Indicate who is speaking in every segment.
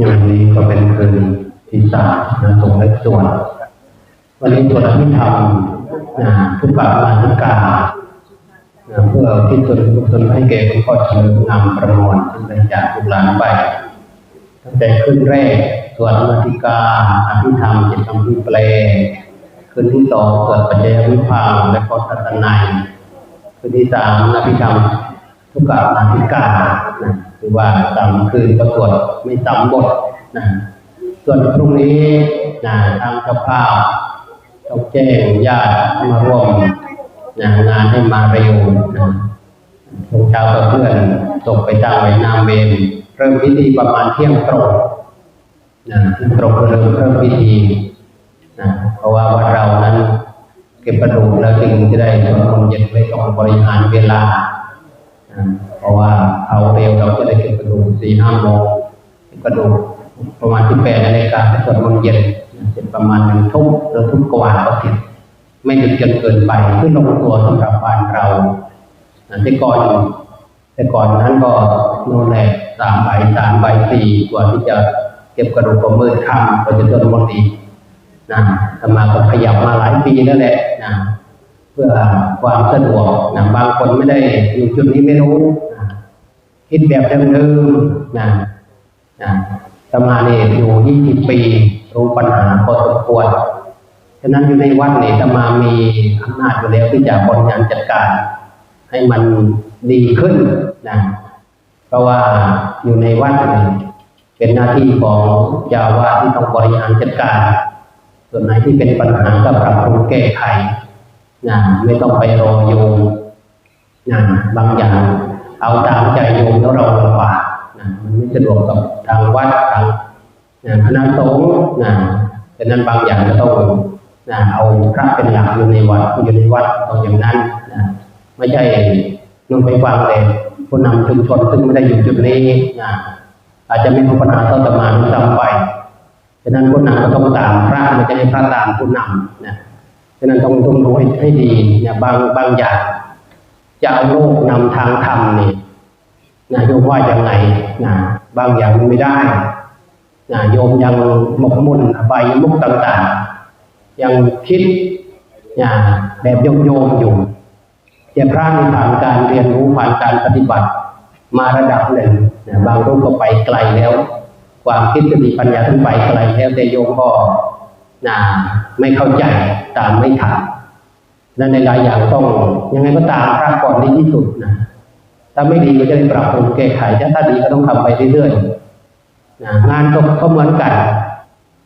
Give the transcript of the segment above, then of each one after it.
Speaker 1: งานนี้ก็เป็นคืนที่สามนะสงเล็กส่วน วันนี้ส่วนที่ทำนะทุกปามาทุกกาเพื่อที่ส่วนกุศลให้แก่หลวงพ่อเฉลิมงามประมวลซึ่งเป็นจากลูกหลานไปตั้งแต่ขึ้นแรกสวดมาติกาอภิธรรมจิตคำพิแปลคืนที่สองสวดปัจจัยวิภาและก็ทัศนัย คืนที่สามอภิธรรมทุกกามาติกานะคือว่าสามคืนก็สวดไม่ซ้ำบทนะส่วนพรุ่งนี้นะทางเจ้าภาพต้องแจ้งญาติมาร่วมนะงานให้มาเร็วนะช่วงเช้ากับเพื่อนส่งไปตั้งไว้น้าเมนเริ่มพิธีประมาณเที่ยงตรงนะตรงเริ่มเริ่มพิธีนะเพราะว่าวัดเรานั้น เก็บกระดูกแล้วจึงจะได้สวดมนต์เย็นไม่ต้องบริหารเวลา เพราะว่าเอาเร็วเราก็ได้เก็บกระดูกสี่ห้าโมงเก็บกระดูกประมาณที่แปดนาฬิกาไปสวดมนต์เย็นเสร็จประมาณหนึ่งทุ่มหรือทุ่มกว่าก็เสร็จไม่ดึกจนเกินไปขึ้นลงตัวสำหรับบ้านเราแต่ก่อนแต่ก่อนนั้นก็น่นแหละสามใบสามใบสี่กว่าที่จะเก็บกระดูกก็มืดค่ำก็จะสวดมนต์อีกนะธรรมาก็ขยับมาหลายปีแล้วแหละ นะเพื่อความสะดวกนะบางคนไม่ได้อยู่จุดนี้ไม่รู้นะคิดแบบเดิมๆนะนะสมาเนี่ยอยู่20ปีรู้ปัญหาพอสมควรฉะนั้นอยู่ในวัดเนี่ยสมามีอำนาจอยู่แล้วที่จะบริหารจัดการ ให้มันดีขึ้นนะเพราะว่าอยู่ในวัดเนี่ยเป็นหน้าที่ของเจ้าวาสที่ต้องบริหารจัดการ ส่วนไหนที่เป็นปัญหาก็ปรับปรุงแก้ไขนะไม่ต้องไปรอโยมนะบางอย่างเอาตามใจโยมแล้วเราลำบากนะมันไม่สะดวกกับทางวัดทางนะคณะสงฆ์นะฉะนั้นบางอย่างก็ต้องนะเอาพระเป็นหลักอยู่ในวัดอยู่ในวัดต้องอย่างนั้นนะไม่ใช่นุ่นไปฟังแต่ผู้นำชุมชนซึ่งไม่ได้อยู่จุดนี้นะอาจจะไม่รู้ปัญหาเท่าตมาด้วยซ้ำไป ฉะนั้นผู้นำก็ต้องตามพระไม่ใช่ให้พระตามผู้นำนะฉะนั้นต้องต้องดูให้ให้ดีเนี่ยบางบางอย่างจะเอาโลกนำทางธรรมนี่นะโยมว่ายังไงนะบางอย่างมันไม่ได้นะโยมยังหมกมุ่นอบายมุกต่างๆ ยังคิดนะแบบโยมโยมอยู่แต่พระนี่ผ่านการเรียนรู้ผ่านการปฏิบัติ มาระดับหนึ่งนะบางรูปก็ไปไกลแล้ว ความคิดสติปัญญาท่านไปไกลแล้วแต่โยมก็นะไม่เข้าใจตามไม่ทันนั่นในหลายอย่างต้องยังไงก็ตามพระก่อนดีที่สุดนะถ้าไม่ดีก็จะได้ปรับปรุงแก้ไขถ้าดีก็ต้องทำไปเรื่อยๆนะงานก็ก็เหมือนกัน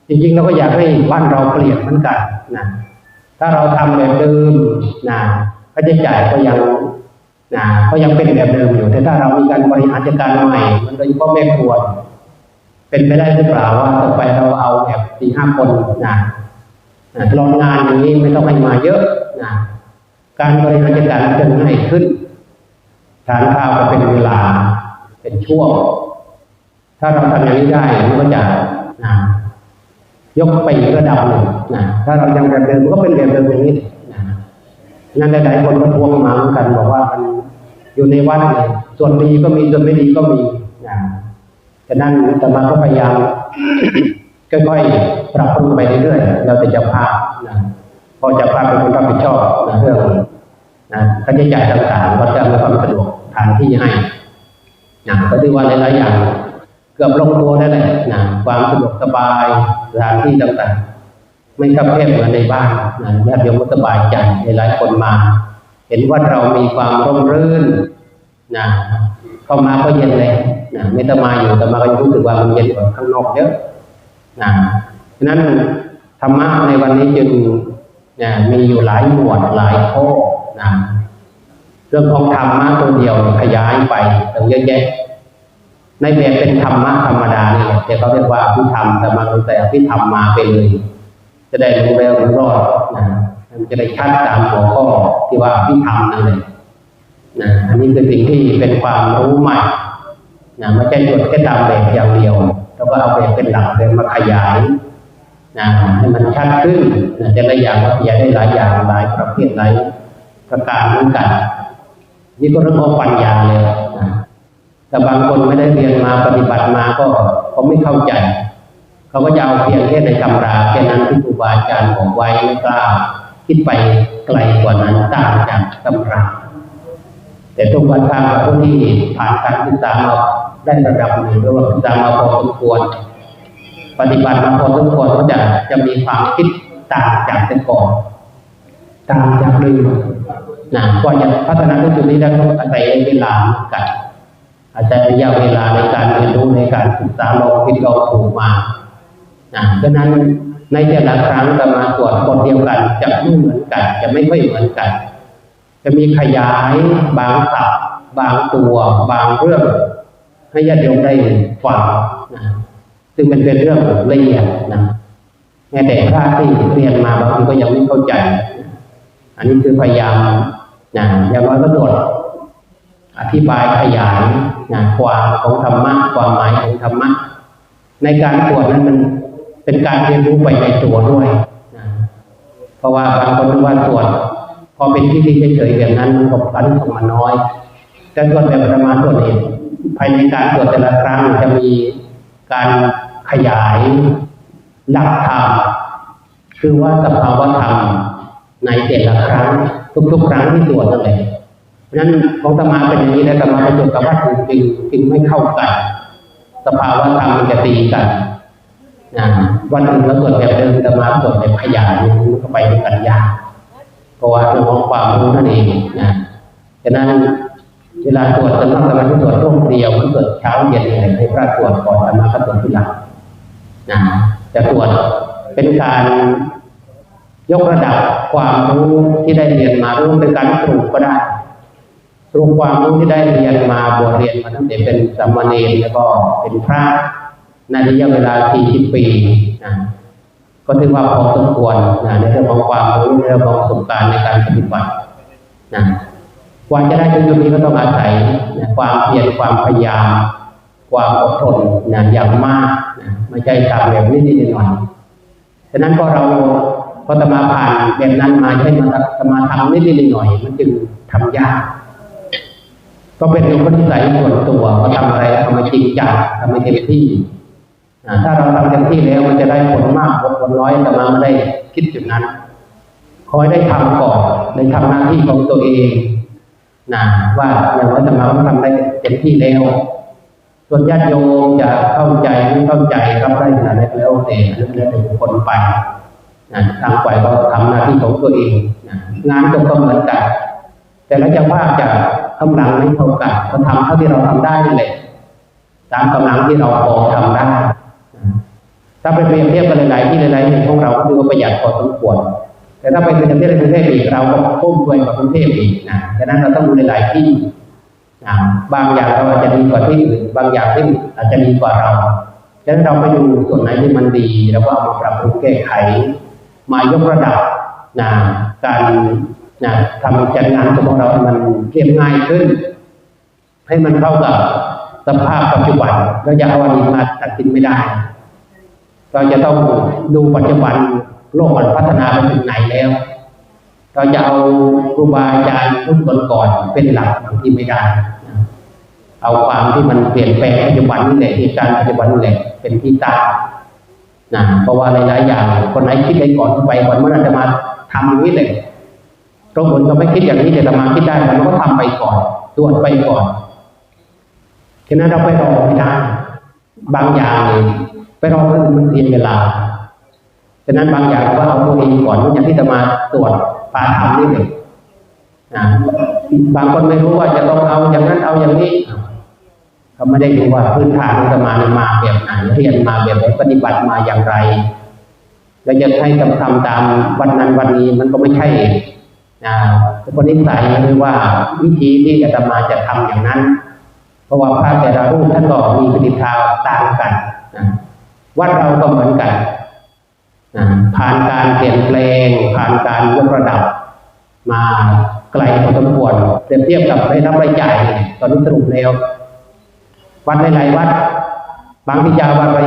Speaker 1: จริงๆเราก็อยากให้บ้านเราเปลี่ยนเหมือนกันนะถ้าเราทำแบบเดิมนะค่าใช้จ่ายก็ยังนะก็ยังเป็นแบบเดิมอยู่ แต่ถ้าเรามีการบริหารจัดการใหม่ มันโดยเฉพาะแม่ครัว เป็นไปได้หรือเปล่าว่าต่อไปเราเอาแบบสี่ห้าคนนะนรองงานอย่างนี้ไม่ต้องให้มาเยอะนะการบริหารจัดการจะง่ายขึ้นทานข้าวก็เป็นเวลาเป็นช่วง ถ้าเราทำอย่างนี้ได้มันก็จะนะยกไปอีกระดับหนึ่งนะถ้าเรายังแบบเดิมมันก็เป็นแบบเดิมอย่างนี้นะนั่นหลายๆคนก็ทวงมาเหมือนกันบอกว่ามันอยู่ในวัดเลยส่วนดีก็มีส่วนไม่ดีก็มีนะ ฉะนั้นอาตมาก็พยายามค่อยๆปรับปรุงไปเรื่อยๆเราจะจะพาพนะพอจะพาเป็นคนรับผิดชอบนะเรื่องนะค่าใช้จ่ายต่างๆก็จะมีความสะดวกทางที่ให้นะก็ถือว่าหลายๆอย่าง เกือบลงตัวได้เลยนะความสะดวกสบายสถานที่ต่างๆ ไม่คับแคบเหมือนในบ้านนะญาติโยมก็สบายใจหลายๆคนมา เห็นว่าเรามีความร่มรื่นนะ เข้ามาก็เย็นเลยนะไม่ต้องมาอยู่แต่มาก็รู้สึกว่ามันเย็นกว่าข้างนอกเยอะนะฉะนั้นธรรมะในวันนี้จึงนะมีอยู่หลายหมวดหลายข้อนะเรื่องของธรรมะตัวเดียวขยายไปตั้งเยอะแยะในแบบเป็นธรรมะธรรมดาเนี่แหละแต่เขาเรียกว่าอภิธรรมแต่มาตั้งแต่อภิธรรมมาไปเลยจะได้รู้แล้วรู้รอดนะมันจะได้ชัดตามหัวข้อที่ว่าอภิธรรมนั่นเลย นะอันนี้คือสิ่งที่เป็นความรู้ใหม่นะไม่ใช่หยดแค่ตามแบบอย่างเดียวแล้วก็เอาแบบเป็นหลักเลยมาขยายนะให้มันชัดขึ้นนะแต่ละอย่างก็ขยายได้หลายอย่างหลายประเภทหลายประการเหมือนกัน นี่ก็เรื่องของปัญญาเลยนะแต่บางคนไม่ได้เรียนมาปฏิบัติมาก็เขาไม่เข้าใจ เขาก็จะเอาเพียงแค่ในตำราแค่นั้นที่ครูบาอาจารย์บอกไว้ไม่กล้าคิดไปไกลกว่านั้นต่างจากตำรา แต่ทุกวันทางผู้ที่ผ่านการศึกษามาได้ระดับหนึ่งหรือว่าศึกษามาพอสมควร ปฏิบัติมาพอสมควรก็จะจะมีความคิดต่างจากแต่ก่อนต่างจากเดิมนะกว่าจะพัฒนาถึงจุดนี้ได้ต้องอาศัยเวลาเหมือนกันอาศัยระยะเวลาในการเรียนรู้ในการศึกษาลองคิดลองถูกมานะดังนั้นในแต่ละครั้งจะมาตรวจบทเดียวกันจะไม่เหมือนกัน จะไม่ค่อยเหมือนกัน จะมีขยายบางศัพท์บางตัวบางเรื่อง ให้ญาติโยมได้ฟังนะซึ่งมันเป็นเรื่องละเอียดนะแม้แต่พระที่เรียนมาบางทีก็ยังไม่เข้าใจ อันนี้คือพยายามนะอย่างน้อยก็ตรวจอธิบายขยายนะความของธรรมะความหมายของธรรมะในการตรวจนั้นมันเป็นการเรียนรู้ไปในตัวด้วยนะเพราะว่าบางคนว่าตรวจ พอเป็นที่ที่เฉยๆแบบนั้นมันก็พันของมันน้อยแต่ส่วนแบบประมาณตัวนี้ภายในการตรวจแต่ละครั้งจะมีการขยายหลักธรรมคือว่าสภาวธรรมในแต่ละครั้ง ทุกๆ ครั้งที่ตรวจนั่นแหละเพราะฉะนั้นของธรรมาเป็นอย่างนี้แล้วธรรมาประจบกับวัตถุจริงจึงไม่เข้ากันสภาวธรรมมันจะตีกันวันอื่นเราตรวจแบบเดิมธรรมาตรวจแบบขยายมันก็ไปด้วยกันยาก เพราะว่าเรื่องของความรู้นั่นเองนะฉะนั้นเวลาตรวจตอนนั้นเราไม่ตรวจร่วมเดียวมันเกิดเช้าเย็นเลยให้พระตรวจก่อนธรรมะก็ตรวจทีหลังนะจะตรวจเป็นการยกระดับความรู้ที่ได้เรียนมารู้เป็นการสรุปก็ได้สรุปความรู้ที่ได้เรียนมาบวชเรียนมาตั้งแต่เป็นสามเณรแล้วก็เป็นพระในระยะเวลา40ปีนะ ก็ถือว่าพอสมควรนะในเรื่องของความรู้ในเรื่องของประสบการณ์ในการปฏิบัตินะกว่าจะได้ถึงจุดนี้ก็ต้องอาศัยนะความเพียรความพยายาม ความอดทนนะอย่างมากนะไม่ใช่ทำแบบนิดหน่อยฉะนั้นพอเราพอตมาผ่านแบบนั้นมาให้มาตมาทำนิดหน่อยๆมันจึงทำยาก ก็เป็นอุปนิสัยส่วนตัวก็ทำอะไรทำมาจริงจังทำมาเต็มที่ ถ้าเราทำเต็มที่แล้วมันจะได้ผลมากผลน้อยแต่มาไม่ได้คิดจุดนั้นคอยได้ทำก่อนได้ทำหน้าที่ของตัวเองนะว่าอย่างว่าจะมาทำได้เต็มที่แล้ว ส่วนญาติโยมจะเข้าใจไม่เข้าใจรับได้ขนาดไหนแล้วแต่เรื่องนั้เป็นคนไปนะทางฝ่ายก็ทำหน้าที่ของตัวเองนะงานก็เหมือนกัน แต่ละจ้าภาพจะกำลังไม่เท่ากันก็ทำเท่าที่เราทำได้นี่แหละตามกำลังที่เราพอทำได้ ถ้าไปเปรียบเทียบกันหลายๆที่หลายๆแห่ของเราก็ถือว่าประหยัดพอสมควร แต่ถ้าไปเปรียบเทียบในกรุงเทพอีกเราก็พุ่มด้วยกว่ากรุงเทพอีกนะฉะนั้นเราต้องดูหลายๆที่บางอย่างเราอาจจะดีกว่าที่อื่นบางอย่างที่อาจจะดีกว่าเราฉะนั้นเราไปดูส่วนไหนที่มันดีเราก็เอามาปรับปรุงแก้ไข มายกระดับนะการนะทำจัดงานของเราให้มันเรียบง่ายขึ้น ให้มันเข้ากับสภาพปัจจุบันเราจะเอาอดีตมาตัดสินไม่ได้ เราจะต้องดูปัจจุบันโลกมันพัฒนาไปถึงไหนแล้ว เราจะเอาครูบาอาจารย์รุ่นก่อนๆเป็นหลักบางที่ไม่ได้ เอาความที่มันเปลี่ยนแปลงปัจจุบันนี่แหละเหตุการณ์ปัจจุบันนี่แหละเป็นที่ตั้งนะเพราะว่าหลายๆอย่างคนไหนคิดได้ก่อนไปก่อนเมื่อเราจะมาทำอย่างนี้เลยตรงคนก็ไม่คิดอย่างนี้แต่เรามาคิดได้มันก็ทำไปก่อนตรวจไปก่อนฉะนั้นเราไปรอไม่ได้บางอย่าง ไปรอคนอื่นมันเสียเวลาฉะนั้นบางอย่างว่าเอาตัวเองก่อนอย่างที่จะมาตรวจปาทำนี่เองนะบางคนไม่รู้ว่าจะต้องเอาอย่างนั้นเอาอย่างนี้เขาไม่ได้ดูว่าพื้นฐานของสมาธิมาแบบไหนเรียนมาแบบไหนปฏิบัติมาอย่างไรแล้วจะให้ทำทำตามวันนั้นวันนี้มันก็ไม่ใช่นะคนนิสัยหรือว่าวิธีที่จะทำมาจะทำอย่างนั้น เพราะว่าพระแต่ละรูปท่านก็มีปฏิทาต่างกันนะ วัดเราก็เหมือนกันผ่านการเปลี่ยนแปลง ผ่านการยกระดับ มาไกลพอสมควรเปรียบเทียบกับได้รับรายจ่ายตอนนี้สรุปแล้ววัดหลายๆวัด บางที่จาวัดไป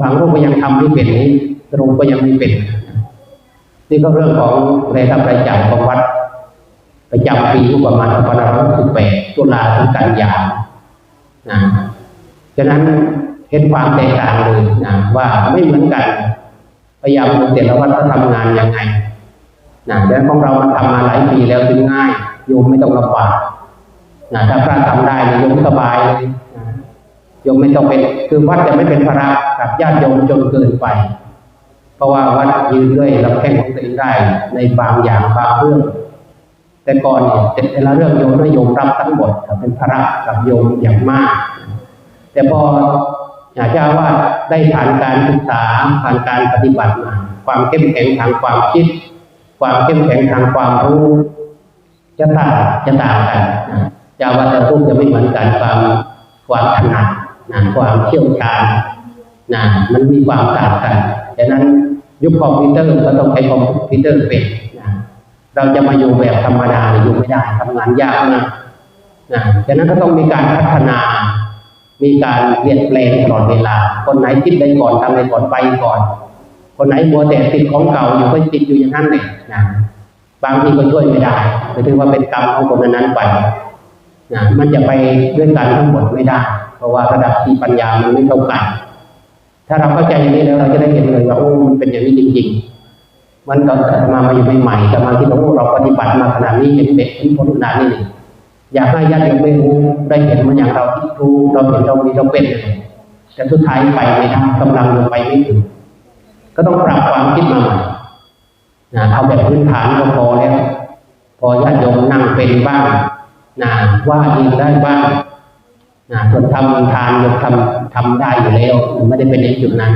Speaker 1: บางรูปก็ยังทำไม่เป็นสรุปก็ยังไม่เป็น นี่ก็เรื่องของรายรับรายจ่ายของวัดประจำปีประมาณ2568ตุลาถึงกันยานะฉะนั้น เห็นความแตกต่างเลยนะว่าไม่เหมือนกัน พยายามดูแต่ละวัดเขาทำงานยังไงนะแต่ของเรามันทำมาหลายปีแล้วถึงง่ายโยมไม่ต้องลำบากนะถ้าพระทำได้เนี่ยโยมสบายเลยโยมไม่ต้องเป็นคือวัดจะไม่เป็นภาระกับญาติโยมจนเกินไป เพราะว่าวัดยืนด้วยลำแข้งของตัวเองได้ในบางอย่างบางเรื่องแต่ก่อนเนี่ยแต่ละเรื่องโยมไม่โยมรับทั้งหมดเป็นภาระกับโยมอย่างมาก แต่พอ อาจารย์ว่าได้ผ่านการศึกษาผ่านการปฏิบัติมาความเข้มแข็งทางความคิด ความเข้มแข็งทางความรู้ จะต่างจะต่างกันจาว่าจะพูดจะไม่เหมือนกันความความถนัดนะความเชี่ยวชาญนะมันมีความต่างกันดังนั้นยุคคอมพิวเตอร์ก็ต้องใช้คอมพิวเตอร์เป็นนะเราจะมาอยู่แบบธรรมดาอยู่ไม่ได้ทำงานยากมากนะดังนั้นก็ต้องมีการพัฒนา มีการเปลี่ยนแปลงตลอดเวลา คนไหนคิดได้ก่อนทำได้ก่อนไปก่อน คนไหนมัวแต่ติดของเก่าอยู่ก็ติดอยู่อย่างนั้นเลยนะบางทีก็ช่วยไม่ได้ก็ถือว่าเป็นกรรมของคนนั้นไปนะมันจะไปด้วยกันทั้งหมดไม่ได้ เพราะว่าระดับที่ปัญญามันไม่เท่ากัน ถ้าเราเข้าใจอย่างนี้แล้วเราจะได้เห็นเลยว่าโอ้มันเป็นอย่างนี้จริงๆมันก็อาตมามาอยู่ใหม่ๆแต่มาที่เราเราปฏิบัติมาขนาดนี้เห็นเด็กเห็นผลขนาดนี้ อยากให้ญาติโยมได้รู้ได้เห็นมันอย่างเราที่รู้เราเห็นเรามีเราเป็น แต่สุดท้ายไปไม่ได้กำลังลงไปไม่ถึงก็ต้องปรับความคิดมาใหม่นะเอาแบบพื้นฐานก็พอแล้วพอญาติโยมนั่งเป็นบ้างนะว่าเองได้บ้างนะส่วนทำทานโยมทำทำได้อยู่แล้วไม่ได้เป็นในจุดนั้น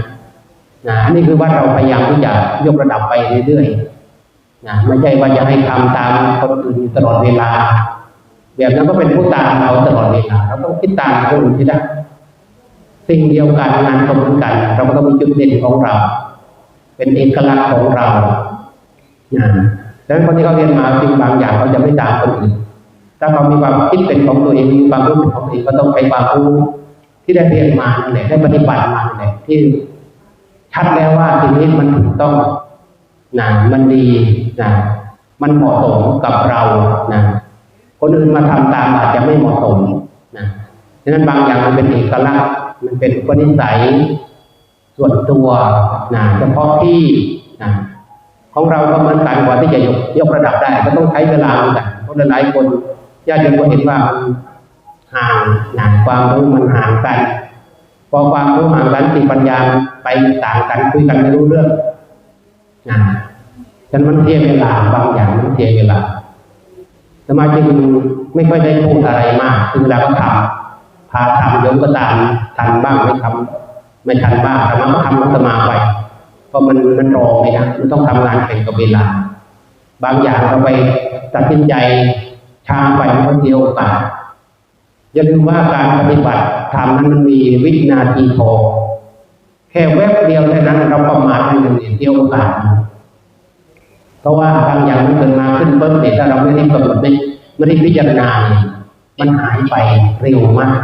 Speaker 1: นะอันนี้คือว่าเราพยายามที่จะยกระดับไปเรื่อยๆนะไม่ใช่ว่าจะให้ทำตามคนอื่นตลอดเวลา แบบนั้นก็เป็นผู้ตามเราตลอดเวลาเราต้องคิดตามคนอื่นที่ได้สิ่งเดียวกันงานก็เหมือนกัน เราก็ต้องมีจุดเด่นของเรา เป็นเอกลักษณ์ของเรานะดังนั้นคนที่เขาเรียนมาสิ่งบางอย่างเขาจะไม่ตามคนอื่นถ้าเขามีความคิดเป็นของตัวเองมีความรู้เป็นของตัวเองก็ต้องใช้ความรู้ที่ได้เรียนมาเนี่ยได้ปฏิบัติมาเนี่ยที่ชัดแล้วว่าสิ่งนี้มันถูกต้องนะมันดีนะมันเหมาะสมกับเรานะ คนอื่นมาทำตามอาจจะไม่เหมาะสมนะดังนั้นบางอย่างมันเป็นเอกลักษณ์มันเป็นอุปนิสัยส่วนตัวนะเฉพาะที่นะของเราก็เหมือนกันกว่าที่จะยกยกระดับได้ก็ต้องใช้เวลาเหมือนกันเพราะหลายคนญาติโยมก็เห็นว่าห่างนะความรู้มันห่างกัน พอความรู้ห่างกันสิปัญญาไปต่างกันคุยกันไม่รู้เรื่องนะฉะนั้นมันเสียเวลาบางอย่างมันเสียเวลา สมาจึงไม่ค่อยได้พูดอะไรมากถึงเวลาก็ทำพาทำโยมก็ตามทันบ้างไม่ทำไม่ทันบ้างแต่มันก็ทำมันสมาไปเพราะมันมันรอไม่ได้มันต้องทำงานแข่งกับเวลา บางอย่างเราไปตัดสินใจช้าไปมันเดียวกันอย่าลืมว่าการปฏิบัติธรรมนั้นมันมีวินาทีทองแค่แวบเดียวเท่านั้นเราประมาทไปหนึ่งเดียวกัน เพราะว่าบางอย่างมันเกิดมาขึ้นเบิ้ลเนี่ยถ้าเราไม่ได้กำหนดไม่ไม่ได้พิจารณามันหายไปเร็วมาก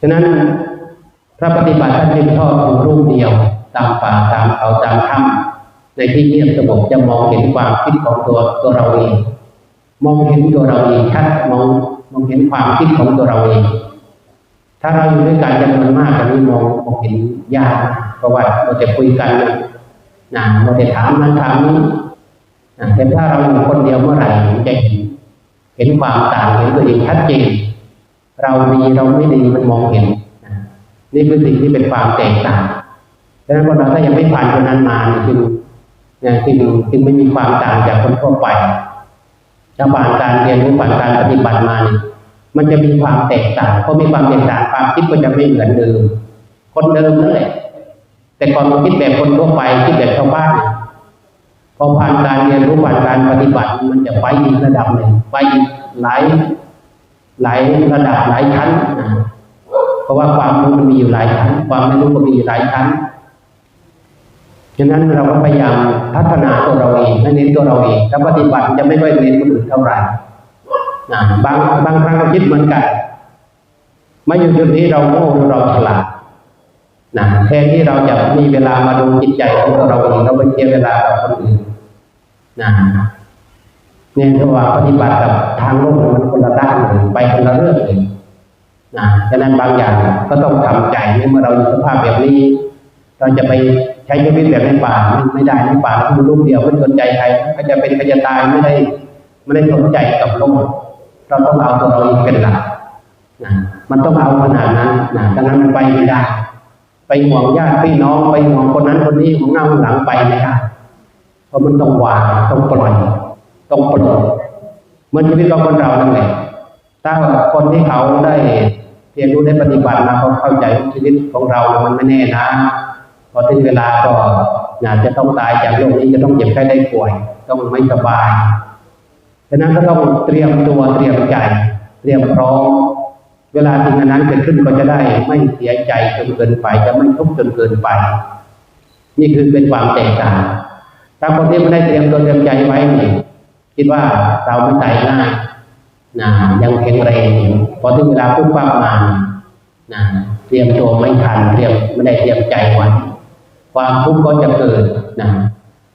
Speaker 1: ฉะนั้นพระปฏิบัติท่านจึงชอบอยู่รูปเดียว ตามป่าตามเขาตามถ้ำในที่เงียบสงบจะมองเห็นความคิดของตัวตัวเราเองมองเห็นตัวเราเองชัดมองมองเห็นความคิดของตัวเราเองถ้าเราอยู่ด้วยกันจำนวนมากกันนี้มองมองเห็นยากเพราะว่าเราจะคุยกัน นะเราจะถามนั้นถามนี้นะแต่ถ้าเราอยู่คนเดียวเมื่อไหร่จะเห็นเห็นความต่างเห็นตัวเองชัดเจนเราดีเราไม่ดีมันมองเห็นนี่คือสิ่งที่เป็นความแตกต่างดังนั้นคนเราถ้ายังไม่ผ่านคนนั้นมาจึงจึงจึงไม่มีความต่างจากคนทั่วไปถ้าผ่านการเรียนรู้ผ่านการปฏิบัติมาเนี่ยมันจะมีความแตกต่างเพราะมีความแตกต่างความคิดก็จะไม่เหมือนเดิม คนเดิมนั่นแหละ แต่ก่อนมันคิดแบบคนทั่วไปคิดแบบชาวบ้านพอผ่านการเรียนรู้ผ่านการปฏิบัติ มันจะไปอีกระดับหนึ่งไปอีกหลายหลายระดับหลายชั้นเพราะว่าความรู้มันมีอยู่หลายชั้น ความไม่รู้ก็มีอยู่หลายชั้นฉะนั้นเราก็พยายามพัฒนาตัวเราเองให้เน้นตัวเราเองถ้าปฏิบัติจะไม่ค่อยเน้นคนอื่นเท่าไหร่บางบางครั้งเราคิดเหมือนกันมาอยู่จุดนี้เราโง่เราฉลาด นะแทนที่เราจะมีเวลามาดูจิตใจของเราเองเราไปเสียเวลากับคนอื่นนะเนี่ยระหว่างปฏิบัติกับทางโลกมันคนละด้านเลยไปคนละเรื่องเลยนะฉะนั้นบางอย่างก็ต้องทำใจเมื่อเราอยู่สภาพแบบนี้ เราจะไปใช้ชีวิตแบบในป่าไม่ไม่ได้ในป่าคือลูกเดียวไม่สนใจใครก็จะเป็นก็จะตายไม่ได้ไม่ได้สนใจกับโลกเราต้องเอาตัวเราเองเป็นหลักนะมันต้องเอาขนาดนั้นนะดังนั้นมันไปไม่ได้ ไปห่วงญาติพี่น้องไปห่วงคนนั้นคนนี้ของหน้าของหลังไปไม่ได้เพราะมันต้องวางต้องปล่อยต้องปลดเหมือนชีวิตของคนเรานั่นแหละถ้าคนที่เขาได้เรียนรู้ได้ปฏิบัติมาเขาเข้าใจว่าชีวิตของเรา มันไม่แน่นะพอถึงเวลาก็อาจจะต้องตายจากโลกนี้จะต้องเจ็บไข้ได้ป่วย ต้องไม่สบายฉะนั้นก็ต้องเตรียมตัวเตรียมใจ เตรียมพร้อม เวลาสิ่งนั้นเกิดขึ้นก็จะได้ไม่เสียใจจนเกินไป จะไม่ทุกข์จนเกินไป นี่คือเป็นความแตกต่าง ถ้าคนที่ไม่ได้เตรียมตัวเตรียมใจไว้นี่คิดว่าเราไม่ตายง่ายนะยังแข็งแรงอยู่พอถึงเวลาปุ๊บปั๊บมานะเตรียมตัวไม่ทันเตรียมไม่ได้เตรียมใจไว้ความทุกข์ก็จะเกิดนะ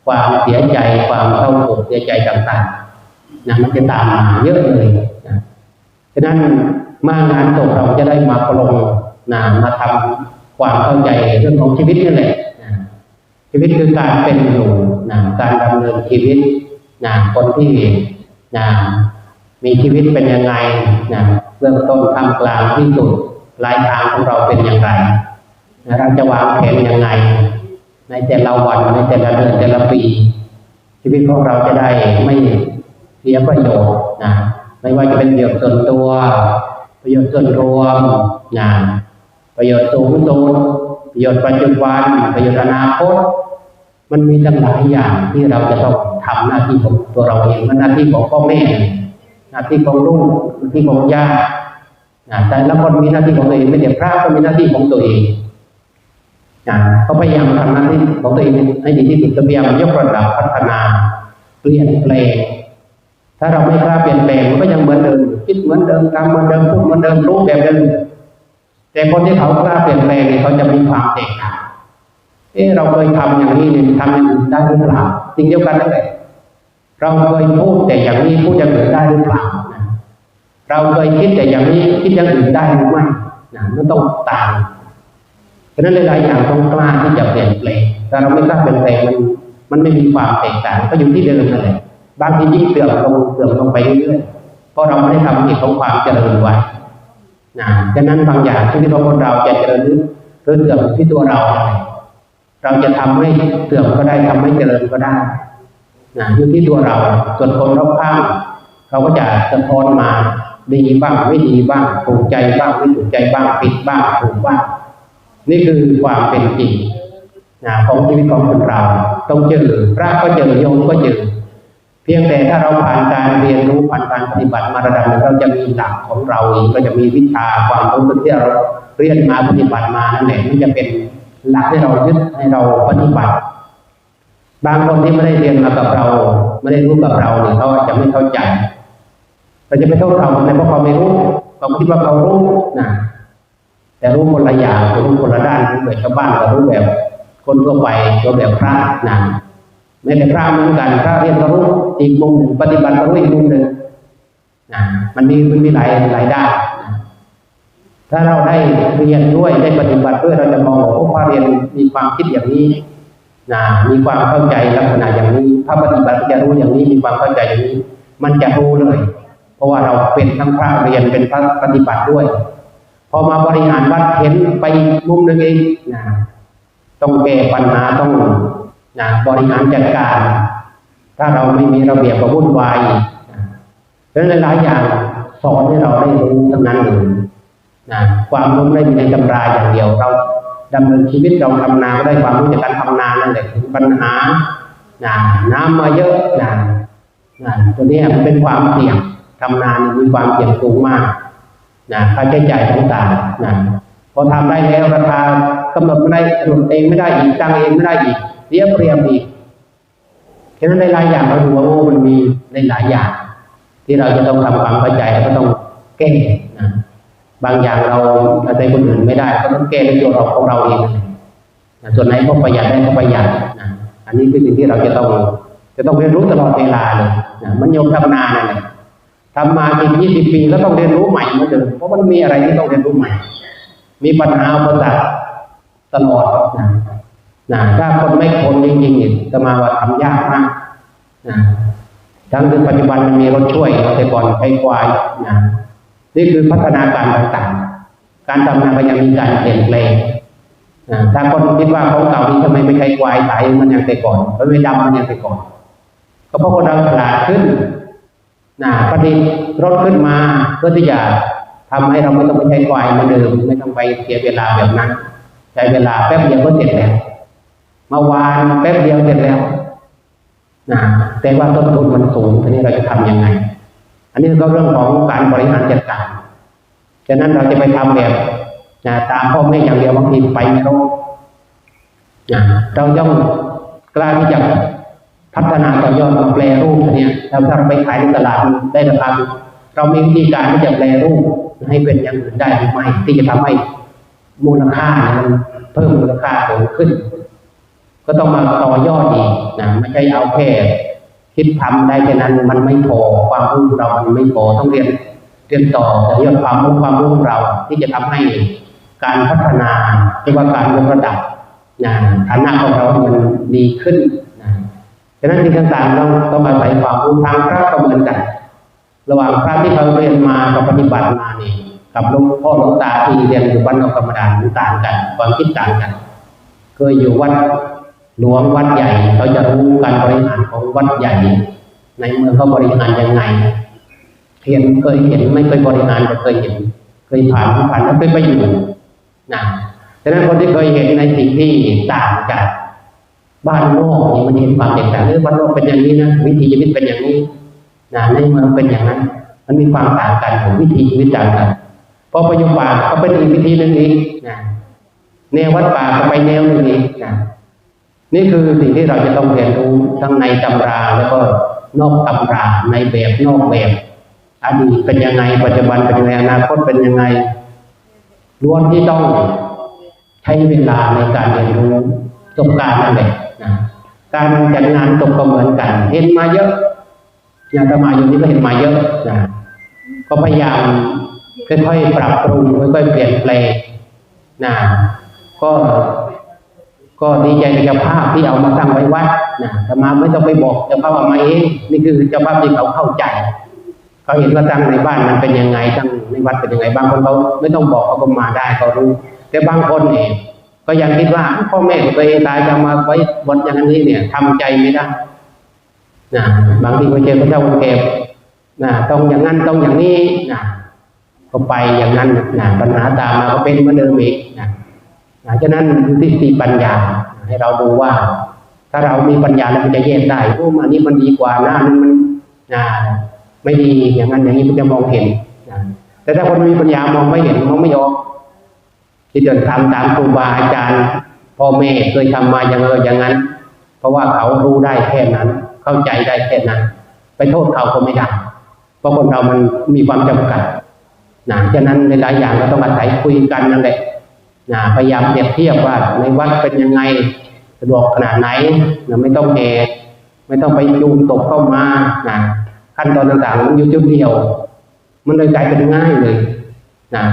Speaker 1: ความเสียใจความเศร้าโศกเสียใจต่างๆนะมันจะตามมาเยอะเลยนะฉะนั้น มางานศพเราจะได้มาปรงนะมาทำความเข้าใจเรื่องของชีวิตนี่แหละนะชีวิตคือการเป็นอยู่นะการดำเนินชีวิตนะคนที่นะมีชีวิตเป็นยังไงนะเบื้องต้นทำกลางที่สุดลายทางของเราเป็นอย่างไรนะเราจะวางแผนยังไง ในแต่ละวันในแต่ละเดือนแต่ละปี ชีวิตของเราจะได้ไม่เสียประโยชน์นะไม่ว่าจะเป็นประโยชน์ส่วนตัว ประโยชน์ส่วนรวมนะประโยชน์สูงสุดประโยชน์ปัจจุบัน ประโยชน์อนาคต มันมีตั้งหลายอย่างที่เราจะต้องทำหน้าที่ของตัวเราเองหน้าที่ของพ่อแม่ หน้าที่ของลูกหน้าที่ของญาตินะแต่ละคนมีหน้าที่ของตัวเองไม่ใช่พระก็มีหน้าที่ของตัวเองนะเขาพยายามทำหน้าที่ของตัวเองให้ดีที่สุดพยายามยกระดับพัฒนาเปลี่ยนแปลง ถ้าเราไม่กล้าเปลี่ยนแปลงมันก็ยังเหมือนเดิมคิดเหมือนเดิมทำเหมือนเดิมพูดเหมือนเดิมรู้แบบเดิมแต่คนที่เขากล้าเปลี่ยนแปลงเนี่ยเขาจะมีความแตกต่างเออเราเคยทำอย่างนี้เนี่ยทำอย่างอื่นได้หรือเปล่าสิ่งเดียวกันนั่นแหละเราเคยพูดแต่อย่างนี้พูดอย่างอื่นได้หรือเปล่าเราเคยคิดแต่อย่างนี้คิดอย่างอื่นได้หรือไม่นะมันต้องต่างเพราะนั้นหลายๆอย่างต้องกล้าที่จะเปลี่ยนแปลงแต่เราไม่กล้าเปลี่ยนแปลงมันมันไม่มีความแตกต่างก็อยู่ที่เดิมนั่นแหละ บางทียิ่งเสื่อมลงเสื่อมลงไปเรื่อยๆเพราะเราไม่ได้ทำกิจของความเจริญไว้นะฉะนั้นบางอย่างชีวิตของคนเราจะเจริญหรือเสื่อมที่ตัวเรา เราจะทำให้เสื่อมก็ได้ทำให้เจริญก็ได้นะอยู่ที่ตัวเราส่วนคนรอบข้างเขาก็จะสะท้อนมาดีบ้างไม่ดีบ้างถูกใจบ้างไม่ถูกใจบ้างผิดบ้างถูกบ้างนี่คือความเป็นจริงนะของชีวิตของคนเรา ต้องเจอพระก็เจอโยมก็เจอ พียงแต่ถ้าเราผ่านการเรียนรู้ผ่านการปฏิบัติมาระดับหนึ่งเราจะมีหลักของเราเองก็จะมีวิชาความรู้ที่เราเรียนมาปฏิบัติมานั่นแหละมันจะเป็นหลักให้เรายึดให้เราปฏิบัติ บางคนที่ไม่ได้เรียนมากับเรา ไม่ได้รู้กับเราเนี่ยเขาจะไม่เข้าใจเราจะไปโทษเขาทำไมเพราะเขาไม่รู้เขาคิดว่าเขารู้นะแต่รู้คนละอย่างรู้คนละด้านรู้แบบชาวบ้านกับรู้แบบ คนทั่วไปรู้แบบพระนะ ม่แต่พระเหมือนกันพระเรียนก็รู้อีกมุมหนึ่งปฏิบัติก็รู้อีกมุมหนึ่งนะมันมีมันมีหลายหลายด้านถ้าเราได้เรียนด้วยได้ปฏิบัติด้วยเราจะมองว่าพระเรียนมีความคิดอย่างนี้นะมีความเข้าใจลักษณะอย่างนี้ถ้าปฏิบัติจะรู้อย่างนี้มีความเข้าใจอย่างนี้ มันจะรู้เลย เพราะว่าเราเป็นทั้งพระเรียนเป็นพระปฏิบัติด้วย พอมาบริหารวัดเห็นไปมุมหนึ่งเองนะต้องแก้ปัญหาต้อง นะบริหารจัดการ ถ้าเราไม่มีระเบียบก็วุ่นวายนะเพราะฉะนั้นหลายอย่างสอนให้เราได้รู้ทั้งนั้นเลยนะความรู้ไม่ได้มีในตำราอย่างเดียวเราดำเนินชีวิตเราทำนาก็ได้ความรู้จากการทำนานั่นแหละถึงปัญหานะน้ำมาเยอะนะนะตัวนี้มันเป็นความเสี่ยงทำนามีความเสี่ยงสูงมากนะค่าใช้จ่ายต่างๆนะพอทำได้แล้วราคา กำหนดไม่ได้กำหนดเองไม่ได้อีกตั้งเองไม่ได้อีกเรียบเรียมอีกฉะนั้นหลายอย่างเราดูว่าโอ้มันมีในหลายอย่าง ที่เราจะต้องทำความเข้าใจแล้วก็ต้องแก้นะบางอย่างเราอาศัยคนอื่นไม่ได้ ก็ต้องแก้ในตัวเราของเราเองนะส่วนไหนก็ประหยัดได้ก็ประหยัดนะอันนี้คือสิ่งที่เราจะต้อง จะต้องเรียนรู้ตลอดเวลาเลยนะมันโยมทำนานั่นแหละทำมากี่ยี่สิบปีก็ต้องเรียนรู้ใหม่เหมือนเดิมเพราะมันมีอะไรที่ต้องเรียนรู้ใหม่ มีปัญหาอุปสรรค ตลอดนะนะถ้าคนไม่คนจริงๆเนี่ยจะมาว่าทำยากมากนะทั้งที่ปัจจุบันมันมีรถช่วยแต่ก่อนไปควายนะนี่คือพัฒนาการต่างๆ การทำนานก็ยังมีการเปลี่ยนแปลงนะถ้าคนคิดว่าของเก่านี้ทำไมไม่ใช้ควายไถมันยังแต่ก่อนทำไมดำมันยังแต่ก่อน ก็เพราะคนเราฉลาดขึ้นนะประดิษฐ์รถขึ้นมาเพื่อที่จะทำให้เราไม่ต้องไปใช้ควายเหมือนเดิมไม่ต้องไปเสียเวลาแบบนั้น ช้เวลาแป๊บเดียวก็เสร็จแล้วเมื่อวานแป๊บเดียวเสร็จแล้วนะแต่ว่าต้นทุนมันสูงทีนี้เราจะทํำยังไง อันนี้ก็เรื่องของการบริหารจัดการฉะนั้นเราจะไปทำแบบนะตามพ่อแม่อย่างเดียวบางทีไปไม่รอดนะเราต้องกล้าที่จะพัฒนาต่อยอดมาแปลรูปเนี่ยเราถ้าเราไปขายในตลาดได้ราคาเรามีวิธีการที่จะแปลรูปให้เป็นอย่างอื่นได้หรือไม่ที่จะทำให้ มูลค่ามันเพิ่มมูลค่าสูงขึ้น ก็ต้องมาต่อยอดอีกนะไม่ใช่เอาแค่คิดทำได้แค่นั้นมันไม่พอความรู้เรามันไม่พอต้องเรียนเรียนต่อต่อยอดความรู้ความรู้ของเราที่จะทำให้การพัฒนาเรียกว่าการยกระดับนะฐานะของเรา มันดีขึ้นนะฉะนั้นสิ่งต่างๆต้องต้องมาใส่ความรู้ทางพระก็เหมือนกัน ระหว่างพระที่เขาเรียนมากับปฏิบัติมาเนี่ กับหลวงพ่อหลวงตาที่เรียนอยู่วัดนอกธรรมดาต่างกัน ความคิดต่างกันเคยอยู่วัดหลวงวัดใหญ่เขาจะรู้การบริหารของวัดใหญ่ ในเมืองเขาบริหารยังไงเห็นเคยเห็นไม่เคยบริหารแต่เคยเห็น เคยผ่านผ่านแล้วเคยไปอยู่นะฉะนั้นคนที่เคยเห็นในสิ่งที่ต่างจากบ้านนอกนี่มันเห็นความแตกต่างเรื่อบ้านนอกเป็นอย่างนี้นะวิธีชีวิตเป็นอย่างนี้นะในเมืองเป็นอย่างนั้น มันมีความต่างกันของวิธีชีวิตต่างกัน พอไปอยู่ป่าก็เป็นอีกวิธีหนึ่งอีกนะแนววัดป่าก็ไปแนวหนึ่งอีกนะนี่คือสิ่งที่เราจะต้องเรียนรู้ทั้งในตำราแล้วก็นอกตำราในแบบนอกแบบอดีตเป็นยังไงปัจจุบันเป็นยังไงอนาคตเป็นยังไงล้วนที่ต้องใช้เวลาในการเรียนรู้ประสบการณ์นั่นแหละนะการจัดงานตกก็เหมือนกัน เห็นมาเยอะอย่างตมาอยู่นี่ก็เห็นมาเยอะนะก็พยายาม ค่อยๆปรับปรุงค่อยๆเปลี่ยนแปลงนะก็ก็ดีใจในเจ้าภาพที่เอามาตั้งไว้วัดนะแต่มาไม่ต้องไปบอกเจ้าภาพว่ามาเองนี่คือเจ้าภาพที่เขาเข้าใจ เขาเห็นว่าตั้งในบ้านมันเป็นยังไงตั้งในวัดเป็นยังไงบางคนเขาไม่ต้องบอกเขาก็มาได้เขารู้ แต่บางคนเนี่ยก็ยังคิดว่าพ่อแม่ของตัวเองตายจะมาไว้บนอย่างนี้เนี่ยทำใจไม่ได้นะบางทีไปเจอพระเจ้าเก็บนะต้องอย่างนั้นต้องอย่างนี้นะ ก็ไปอย่างนั้นนะปัญหาตามมาก็เป็นเหมือนเดิมอีกนะนะฉะนั้นอยู่ที่สติปัญญา ให้เราดูว่า ถ้าเรามีปัญญาเราจะแยกได้โอ้อันนี้มันดีกว่านะนั้นมันนะไม่ดีอย่างนั้นอย่างนี้มันจะมองเห็นนะแต่ถ้าคนมีปัญญามองไม่เห็นมองไม่ออกที่จะทำตามครูบาอาจารย์พ่อแม่เคยทำมาอย่างเอออย่างนั้น เพราะว่าเขารู้ได้แค่นั้น เข้าใจได้แค่นั้น ไปโทษเขาก็ไม่ได้เพราะคนเรามันมีความจำกัด นะฉะนั้นหลายอย่างเราต้องอาศัยคุยกันนั่นแหละนะพยายามเปรียบเทียบว่าในวัดเป็นยังไงสะดวกขนาดไหนนะไม่ต้องเหตุไม่ต้องไปจูงตกเข้ามานะขั้นตอนต่างๆมันอยู่จุดเดียว มันเลยกลายเป็นง่ายเลยนะ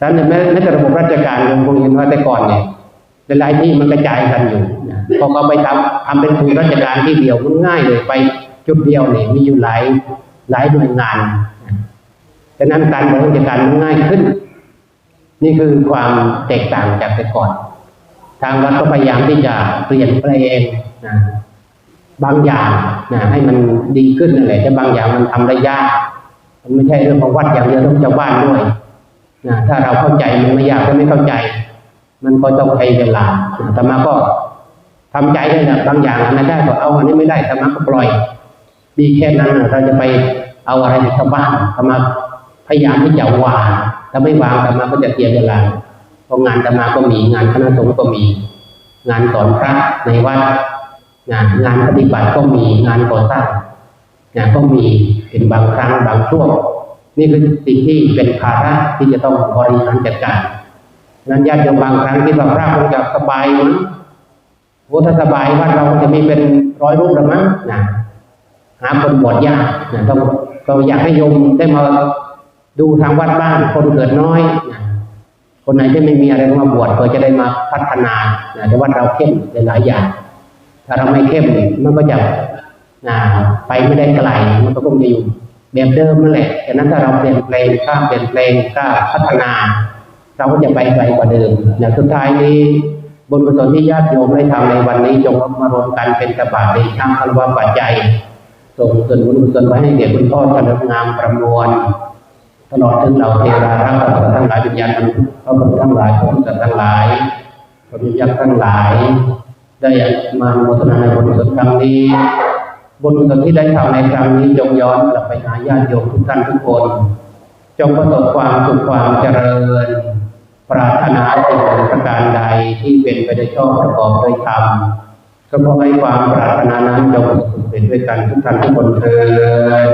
Speaker 1: ดังนั้นแม้แต่ระบบราชการยังคงเห็นว่าแต่ก่อนเนี่ยหลายที่มันกระจายกันอยู่นะพอเขาไปทำทำเป็นศูนย์ราชการที่เดียวมันง่ายเลยไปจุดเดียวเนี่ยมีอยู่หลายหลายหน่วยงาน ฉะนั้นการบริหารจัดการมันง่ายขึ้น นี่คือความแตกต่างจากแต่ก่อน ทางวัดก็พยายามที่จะเปลี่ยนแปลงนะบางอย่างนะให้มันดีขึ้นนั่นแหละแต่บางอย่างมันทำได้ยากมันไม่ใช่เรื่องของวัดอย่างเดียวต้องชาวบ้านด้วยนะถ้าเราเข้าใจมันไม่ยากถ้าไม่เข้าใจ มันก็ต้องใช้เวลาธรรมะก็ทำใจได้นะบางอย่างอันนั้นได้ก็เอาอันนี้ไม่ได้ธรรมะก็ปล่อย ดีแค่นั้นเราจะไปเอาอะไรชาวบ้านธรรมะ พยายามที่จะวางถ้าไม่วางธรรมะก็จะเสียเวลาเพราะงานธรรมะก็มีงานคณะสงฆ์ก็มี งานสอนพระในวัดงานงานปฏิบัติก็มีงานก่อสร้างงานก็มีเป็นบางครั้งบางช่วงนี่คือสิ่งที่เป็นภาระที่จะต้องบริหารจัดการนั้นญาติโยมบางครั้งที่ว่าพระคงจะสบายมั้งโอ้ถ้าสบายวัดเราก็จะมีเป็นร้อยรูปแล้วมั้งนะหาคนบวชยากนะต้องเราอยากให้โยมได้มา ดูทางวัดบ้างคนเกิดน้อยนะคนไหนที่ไม่มีอะไรมาบวชเพื่อจะได้มาพัฒนานะแต่วัดเราเข้มหลายอย่าง ถ้าเราไม่เข้มมันก็จะนะไปไม่ได้ไกลมันก็คงจะอยู่แบบเดิมนั่นแหละฉะนั้นถ้าเราเปลี่ยนแปลงกล้าเปลี่ยนแปลงกล้าพัฒนา เราก็จะไปไกลกว่าเดิมอย่างสุดท้ายนี้บุญกุศลที่ญาติโยมได้ทำในวันนี้จงมารวมกันเป็นกระบาดในช่างคารวะปัจจัยส่งส่วนบุญกุศลไปให้เด็กคุณพ่อเจริญงามประมวล ตลอดถึงเราเทรารักษาทั้งหลายวิญญาณพระพุทธทั้งหลายพระพุทธทั้งหลายพระพุทธยักษ์ทั้งหลาย ได้มาโมทนาในบุญกุศลครั้งนี้บุญกุศลที่ได้ทำในครั้งนี้จงย้อนกลับไปหาญาติโยมทุกท่านทุกคน จงประสบความสุขความเจริญ ปรารถนาสิ่งใดประการใดที่เป็นไปได้ชอบประกอบด้วยธรรมก็ขอให้ความปรารถนานั้นจงสำเร็จด้วยกันทุกท่านทุกคนเถิด